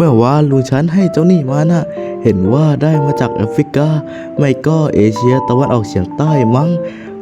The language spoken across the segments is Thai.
เมื่อวานลุงฉันให้เจ้านี่มาน่ะ เห็นว่าได้มาจากแอฟริกา ไม่ก็เอเชียตะวันออกเฉียงใต้มั้ง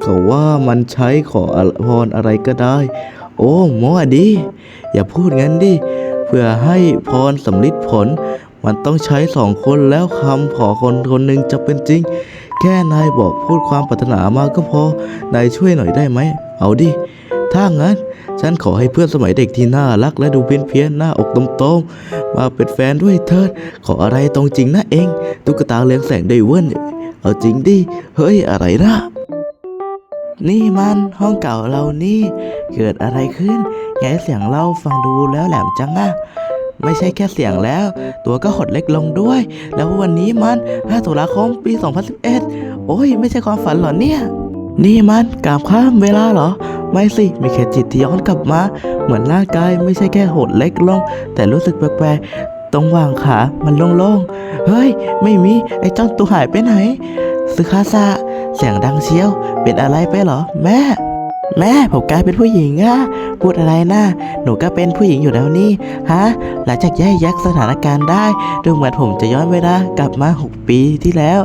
เขาว่ามันใช้ขอพรอะไรก็ได้ โอ้หมอดี อย่าพูดงั้นดิ เพื่อให้พรสำลิดผล มันต้องใช้สองคนแล้วคำขอคนคนหนึ่งจะเป็นจริง แค่นายบอกพูดความปรารถนามาก็พอนายช่วยหน่อยได้ไหม เอาดิ ถ้างั้น ฉันขอให้เพื่อนสมัยเด็กที่น่ารักและดูเพี้ยนเพียนๆหน้าอกตรงๆมาเป็นแฟนด้วยเถิด ขออะไรตรงจริงนะเอง ตุ๊กตาเรืองแสงได้เว้นเอาจริงดิ เฮ้ยอะไรนะ นี่มันห้องเก่าเรานี่ เกิดอะไรขึ้นแกเสียงเราฟังดูแล้วแหลมจังอะไม่ใช่แค่เสียงแล้ว ตัวก็หดเล็กลงด้วย แล้ววันนี้มัน 5 ตุลาคม ปี 2011 โอ้ย ไม่ใช่ความฝันหรอเนี่ย นี่มันกราบข้ามเวลาเหรอ ไม่สิ มีแค่จิตที่ย้อนกลับมา เหมือนร่างกายไม่ใช่แค่หดเล็กลง แต่รู้สึกแปลกๆ ตรงวางขามันโล่งๆ เฮ้ย ไม่มี ไอ้เจ้าตัวหายไปไหนสึคาซาเสียงดังเชียว เป็นอะไรไปเหรอ แม่ แม่ผมกลายเป็นผู้หญิงอะพูดอะไรนะหนูก็เป็นผู้หญิงอยู่แล้วนี่ฮะหลังจากแยกแยกสถานการณ์ได้ดูเหมือนผมจะย้อนเวลากลับมา 6 ปีที่แล้ว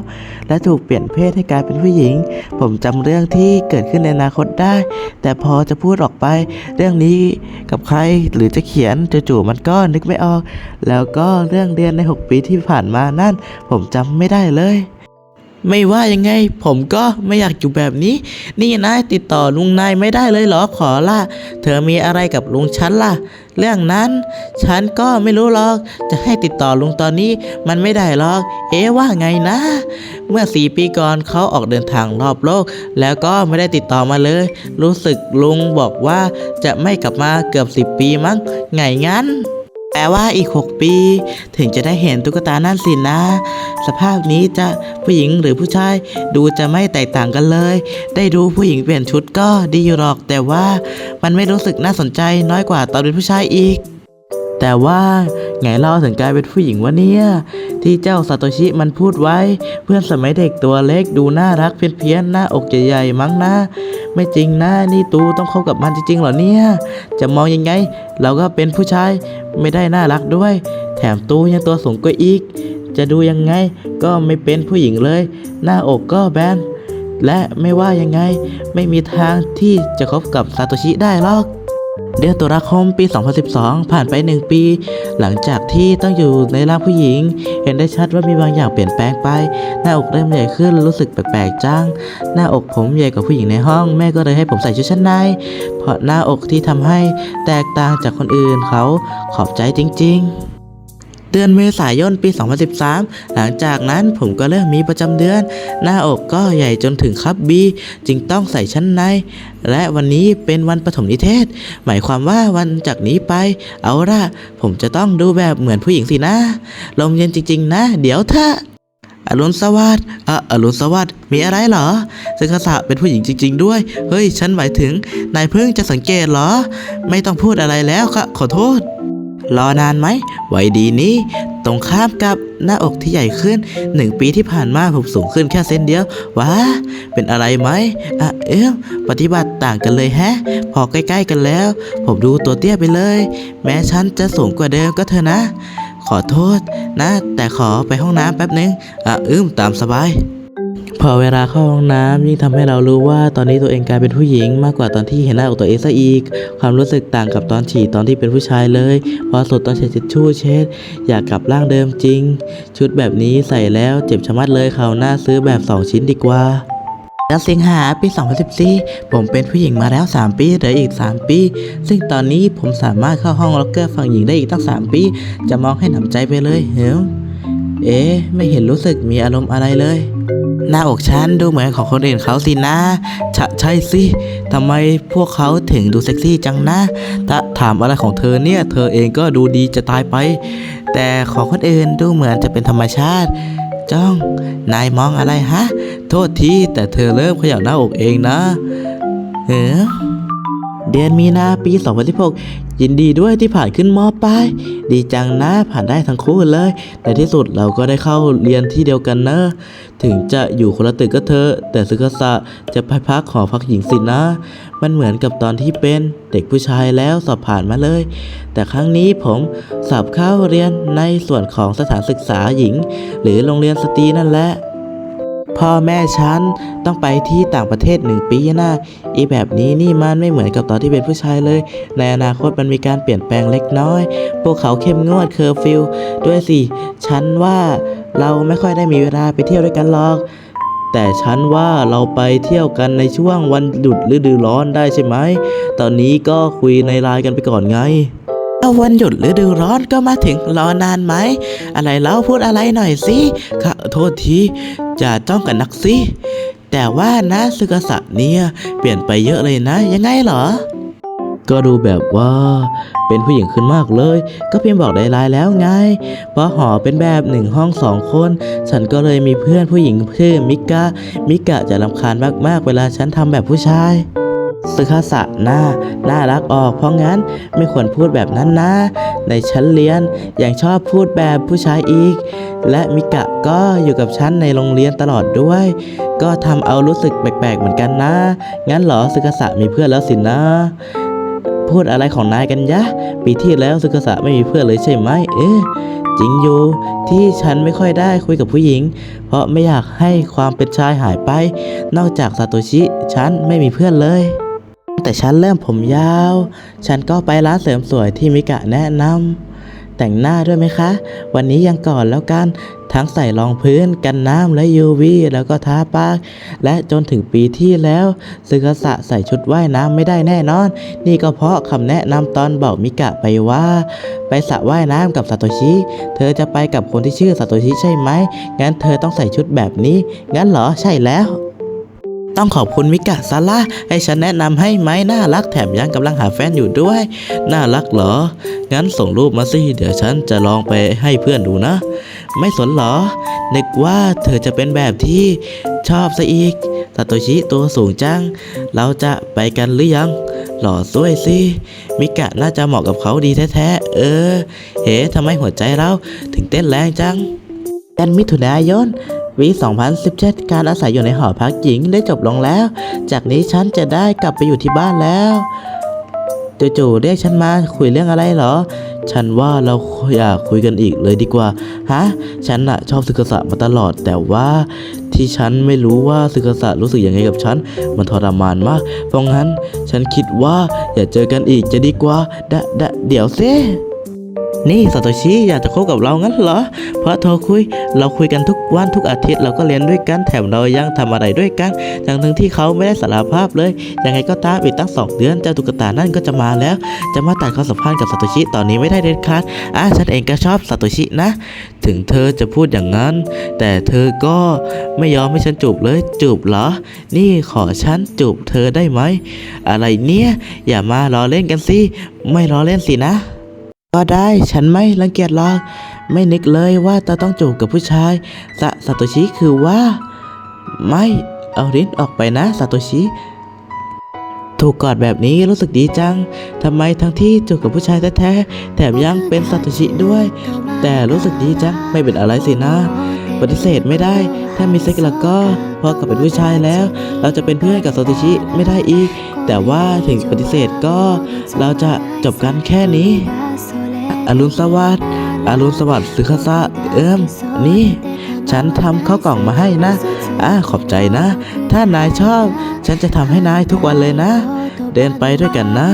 และถูกเปลี่ยนเพศให้กลายเป็นผู้หญิง ผมจำเรื่องที่เกิดขึ้นในอนาคตได้ แต่พอจะพูดออกไป เรื่องนี้กับใครหรือจะเขียนจู่ๆมันก็นึกไม่ออก แล้วก็เรื่องเรียนใน 6 ปีที่ผ่านมานั่น ผมจำไม่ได้เลย ไม่ว่ายังไง ผมก็ไม่อยากอยู่แบบนี้ นี่นายติดต่อลุงนายไม่ได้เลยเหรอขอละเธอมีอะไรกับลุงฉันล่ะ เรื่องนั้น ฉันก็ไม่รู้หรอก จะให้ติดต่อลุงตอนนี้มันไม่ได้หรอก เอ๊ว่าไงนะ เมื่อสี่ปีก่อนเขาออกเดินทางรอบโลก แล้วก็ไม่ได้ติดต่อมาเลย รู้สึกลุงบอกว่าจะไม่กลับมาเกือบสิบปีมั้งไงงั้น แปลว่าอีก 6 ปี ถึงจะได้เห็นตุ๊กตานั่นสินะ สภาพนี้จะผู้หญิงหรือผู้ชายดูจะไม่แตกต่างกันเลย ได้ดูผู้หญิงเปลี่ยนชุดก็ดีอยู่หรอก แต่ว่ามันไม่รู้สึกน่าสนใจน้อยกว่าตอนเป็นผู้ชายอีก แต่ว่าไงเราถึงกลายเป็นผู้หญิงวะเนี่ย ที่เจ้าซาโตชิมันพูดไว้ เพื่อนสมัยเด็กตัวเล็กดูน่ารักเพี้ยนๆหน้าอกใหญ่ๆมั้งนะ ไม่จริงนะนี่ตูต้องคบกับมันจริงๆเหรอเนี่ย จะมองยังไง เราก็เป็นผู้ชายไม่ได้น่ารักด้วย แถมตูยังตัวสูงกว่าอีก จะดูยังไงก็ไม่เป็นผู้หญิงเลย หน้าอกก็แบนและไม่ว่ายังไง ไม่มีทางที่จะคบกับซาโตชิได้หรอก เดือนตุลาคมปี 2012 ผ่านไป 1 ปี หลังจากที่ต้องอยู่ในร่างผู้หญิง เห็นได้ชัดว่ามีบางอย่างเปลี่ยนแปลงไป หน้าอกเริ่มใหญ่ขึ้นรู้สึกแปลกๆจังหน้าอกผมใหญ่กว่าผู้หญิงในห้อง แม่ก็เลยให้ผมใส่ชุดชั้นในเพราะหน้าอกที่ทำให้แตกต่างจากคนอื่นเขาขอบใจจริง ๆ เดือนเมษายนปี 2013 หลังจากนั้นผมก็เริ่มมีประจำเดือน หน้าอกก็ใหญ่จนถึงครับบีจึงต้องใส่ชั้นใน และวันนี้เป็นวันปฐมนิเทศ หมายความว่าวันจากนี้ไป เอาละผมจะต้องดูแบบเหมือนผู้หญิงสินะ ลมเย็นจริง ๆ นะ เดี๋ยวเถอะอรุณสวัสดิ์อะอรุณสวัสดิ์ มีอะไรเหรอซึคาสะเป็นผู้หญิงจริง ๆ ด้วย เฮ้ย ฉันหมายถึง นายเพิ่งจะสังเกตเหรอ ไม่ต้องพูดอะไรแล้วค่ะ ขอโทษ รอนานไหมไว้ดีนี้ ตรงข้ามกับหน้าอกที่ใหญ่ขึ้นหนึ่งปีที่ผ่านมาผมสูงขึ้นแค่เซนเดียวว้าเป็นอะไรไหมอะเอ๊ะปฏิบัติต่างกันเลยแฮะ พอใกล้ ๆ กันแล้ว ผมดูตัวเตี้ยไปเลย แม้ฉันจะสูงกว่าเดิมก็เถอะนะ ขอโทษนะ แต่ขอไปห้องน้ำแป๊บนึงอะอืมตามสบาย พอเวลาเข้าห้องน้ำยิ่งทำให้เรารู้ว่าตอนนี้ตัวเองกลายเป็นผู้หญิงมากกว่าตอนที่เห็นหน้าอกตัวเองซะอีก ความรู้สึกต่างกับตอนฉี่ตอนที่เป็นผู้ชายเลย พอสุดตอนใช้ทิชชู่เช็ด อยากกลับร่างเดิมจริง ชุดแบบนี้ใส่แล้วเจ็บชะมัดเลยเขาหน้าซื้อแบบ 2 ชิ้นดีกว่าแล้วสิงหาปี 2014 ผมเป็นผู้หญิงมาแล้ว 3 ปีเหลืออีก 3 ปี ซึ่งตอนนี้ผมสามารถเข้าห้องล็อกเกอร์ฝั่งหญิงได้อีกตั้ง 3 ปี จะมองให้หนำใจไปเลยเฮ้ยเอ๊ะไม่เห็นรู้สึกมีอารมณ์อะไรเลย หน้าอกฉันดูเหมือนของคนอื่นเขาสินะใชใช่สิทำไมพวกเขาถึงดูเซ็กซี่จังนะถ้าถามอะไรของเธอเนี่ย เธอเองก็ดูดีจะตายไป แต่ของคนอื่นดูเหมือนจะเป็นธรรมชาติ จ้อง นายมองอะไรฮะ โทษทีแต่เธอเริ่มขยับหน้าอกเองนะ เออ เดือนมีนาปี 2016 ยินดีด้วยที่ผ่านขึ้นมอปลายดีจังนะผ่านได้ทั้งคู่เลย ในที่สุดเราก็ได้เข้าเรียนที่เดียวกันนะ ถึงจะอยู่คนละตึกก็เถอะแต่ซึกษะจะไปพักหอพักหญิงสินะ มันเหมือนกับตอนที่เป็นเด็กผู้ชายแล้วสอบผ่านมาเลย แต่ครั้งนี้ผมสอบเข้าเรียนในส่วนของสถานศึกษาหญิง หรือโรงเรียนสตรีนั่นแหละ พ่อแม่ฉันต้องไปที่ต่างประเทศหนึ่งปีนะอีแบบนี้นี่มันไม่เหมือนกับตอนที่เป็นผู้ชายเลย ในอนาคตมันมีการเปลี่ยนแปลงเล็กน้อย พวกเขาเข้มงวดเคอร์ฟิวด้วยสิ ฉันว่าเราไม่ค่อยได้มีเวลาไปเที่ยวด้วยกันหรอก แต่ฉันว่าเราไปเที่ยวกันในช่วงวันหยุดฤดูร้อนได้ใช่ไหม ตอนนี้ก็คุยในไลน์กันไปก่อนไง เอาวันหยุดฤดูร้อนก็มาถึงรอนานไหม อะไรแล้วพูดอะไรหน่อยสิขอโทษทีจะจ้องกันนักสิ แต่ว่านะซึกษะเนี่ยเปลี่ยนไปเยอะเลยนะ ยังไงเหรอ ก็ดูแบบว่าเป็นผู้หญิงขึ้นมากเลย ก็เพียงบอกได้ลน์แล้วไงเพราะหอเป็นแบบหนึ่งห้องสองคน ฉันก็เลยมีเพื่อนผู้หญิงชื่อมิกามิกะจะรำคาญมากๆ เวลาฉันทำแบบผู้ชาย ซึคาสะหน้าน่ารักออก เพราะงั้นไม่ควรพูดแบบนั้นนะ ในชั้นเรียนยังชอบพูดแบบผู้ชายอีก และมิกะก็อยู่กับฉันในโรงเรียนตลอดด้วย ก็ทำเอารู้สึกแปลกๆเหมือนกันนะ งั้นหรอซึคาสะมีเพื่อนแล้วสินะ พูดอะไรของนายกันยะ ปีที่แล้วซึกษะไม่มีเพื่อนเลยใช่ไหมเอ๊ะจริงอยู่ที่ฉันไม่ค่อยได้คุยกับผู้หญิง เพราะไม่อยากให้ความเป็นชายหายไป นอกจากซาโตชิ ฉันไม่มีเพื่อนเลย แต่ฉันเริ่มผมยาว ฉันก็ไปร้านเสริมสวยที่มิกะแนะนำแต่งหน้าด้วยไหมคะ วันนี้ยังก่อนแล้วกัน ทั้งใส่รองพื้นกันน้ำและ UV แล้วก็ทาปาก และจนถึงปีที่แล้วซึกษะใส่ชุดว่ายน้ำไม่ได้แน่นอน นี่ก็เพราะคำแนะนำตอนบอกมิกะไปว่า ไปสระว่ายน้ำกับซาโตชิ เธอจะไปกับคนที่ชื่อซาโตชิใช่ไหม งั้นเธอต้องใส่ชุดแบบนี้ งั้นเหรอใช่แล้ว ต้องขอบคุณมิกะซาร่าให้ฉันแนะนำให้ไหมน่ารักแถมยังกำลังหาแฟนอยู่ด้วย น่ารักเหรอ งั้นส่งรูปมาสิ เดี๋ยวฉันจะลองไปให้เพื่อนดูนะ ไม่สนเหรอ นึกว่าเธอจะเป็นแบบที่ชอบซะอีกซาโตชิตัวสูงจัง เราจะไปกันหรือยัง หล่อสวยสิ มิกะน่าจะเหมาะกับเขาดีแท้ๆ เออ เฮ้ทำไมหัวใจเราถึงเต้นแรงจังเดือนมิถุนายน ปี2017 การอาศัยอยู่ในหอพักหญิงได้จบลงแล้ว จากนี้ฉันจะได้กลับไปอยู่ที่บ้านแล้วจู่ๆเรียกฉันมาคุยเรื่องอะไรเหรอ ฉันว่าเราอยากคุยกันอีกเลยดีกว่า ฮะ ฉันน่ะชอบซึกษะมาตลอด แต่ว่าที่ฉันไม่รู้ว่าซึกษะรู้สึกยังไงกับฉัน มันทรมานมาก เพราะงั้น ฉันคิดว่าอย่าเจอกันอีกจะดีกว่าดะดะเดี๋ยวเซิ นี่ซาโตชิอยากจะคบกับเรางั้นเหรอ เพราะโทรคุยเราคุยกันทุกวันทุกอาทิตย์เราก็เรียนด้วยกันแถมเรายังทำอะไรด้วยกันทั้งทั้งที่เขาไม่ได้สารภาพเลย ยังไงก็ตามอีกตั้งสองเดือนเจ้าตุ๊กตานั่นก็จะมาแล้ว จะมาตัดความสัมพันธ์กับซาโตชิตอนนี้ไม่ได้เด็ดขาดอะฉันเองก็ชอบซาโตชินะ ถึงเธอจะพูดอย่างนั้น แต่เธอก็ไม่ยอมให้ฉันจูบเลยจูบเหรอ นี่ขอฉันจูบเธอได้ไหมอะไรเนี่ยอย่ามาล้อเล่นกันสิไม่ล้อเล่นสินะ ก็ได้ฉันไม่รังเกียจหรอก ไม่นึกเลยว่าจะต้องจูบกับผู้ชายสะซาโตชิคือว่า ไม่เอาลิ้นออกไปนะซาโตชิถูกกอดแบบนี้รู้สึกดีจัง ทำไมทั้งที่จูบกับผู้ชายแท้ๆ แถมยังเป็นซาโตชิด้วย แต่รู้สึกดีจัง ไม่เป็นอะไรสินะ ปฏิเสธไม่ได้ ถ้ามีเซ็กแล้วก็พอกลับเป็นผู้ชายแล้ว เราจะเป็นเพื่อนกับซาโตชิไม่ได้อีก แต่ว่าถึงปฏิเสธก็เราจะจบกันแค่นี้ อรุณสวัสดิ์อรุณสวัสดิ์สุขสะเอิมนี่ ฉันทำข้าวกล่องมาให้นะอ่าขอบใจนะ ถ้านายชอบ ฉันจะทำให้นายทุกวันเลยนะ เดินไปด้วยกันนะ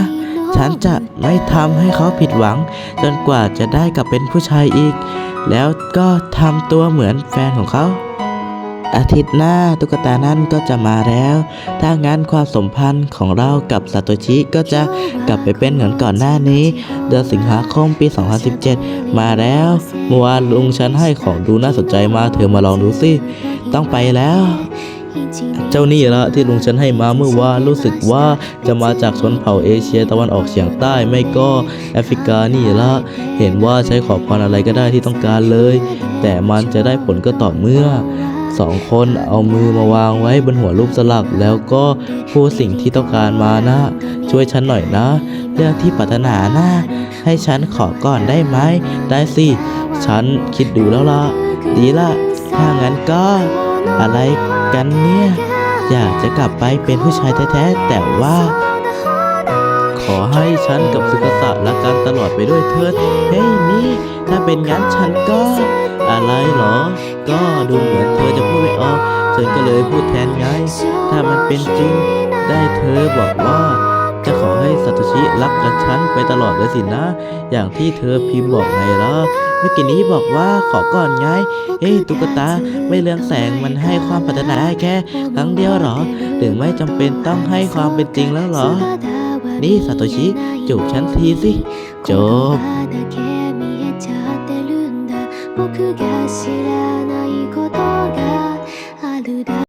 ฉันจะไม่ทำให้เขาผิดหวัง จนกว่าจะได้กลับเป็นผู้ชายอีก แล้วก็ทำตัวเหมือนแฟนของเขา อาทิตย์หน้าตุ๊กตานั่นก็จะมาแล้ว ถ้างั้นความสัมพันธ์ของเรากับซาโตชิก็จะกลับไปเป็นเหมือนก่อนหน้านี้ เดือนสิงหาคมปี 2017 มาแล้วเมื่อวานลุงฉันให้ของดูน่าสนใจมาเธอมาลองดูสิต้องไปแล้ว เจ้านี่ละที่ลุงฉันให้มาเมื่อวานรู้สึกว่าจะมาจากชนเผ่าเอเชียตะวันออกเฉียงใต้ไม่ก็แอฟริกานี่ละเห็นว่าใช้ขอพรอะไรก็ได้ที่ต้องการเลย แต่มันจะได้ผลก็ต่อเมื่อ สองคนเอามือมาวางไว้บนหัวรูปสลัก แล้วก็พูดสิ่งที่ต้องการมานะ ช่วยฉันหน่อยนะ เรื่องที่ปรารถนานะให้ฉันขอก่อนได้ไหม ได้สิ ฉันคิดดูแล้วล่ะ ดีละถ้างั้นก็ อะไรกันเนี่ย อยากจะกลับไปเป็นผู้ชายแท้ๆแต่ว่า ขอให้ฉันกับสุกษะรักกันตลอดไปด้วยเถิด เฮ้ยนี่ ถ้าเป็นงั้นฉันก็ อะไรเหรอ ก็ดูเหมือนเธอจะพูดไม่ออกฉันก็เลยพูดแทนไง ถ้ามันเป็นจริง ได้เธอบอกว่า จะขอให้สัตชิรักกับฉันไปตลอดเลยสินะ อย่างที่เธอพิมพ์บอกไงล่ะเมื่อกี้นี้บอกว่าขอก่อนไง เฮ้ยตุ๊กตาไม่เรืองแสงมันให้ความปรารถนาได้แค่ ครั้งเดียวเหรอ ถึงไม่จำเป็นต้องให้ความเป็นจริงแล้วเหรอ นี่ซาโตชิจูบฉันทีสิ จบ だけ見えちゃってるんだ僕が知らないことがあるだ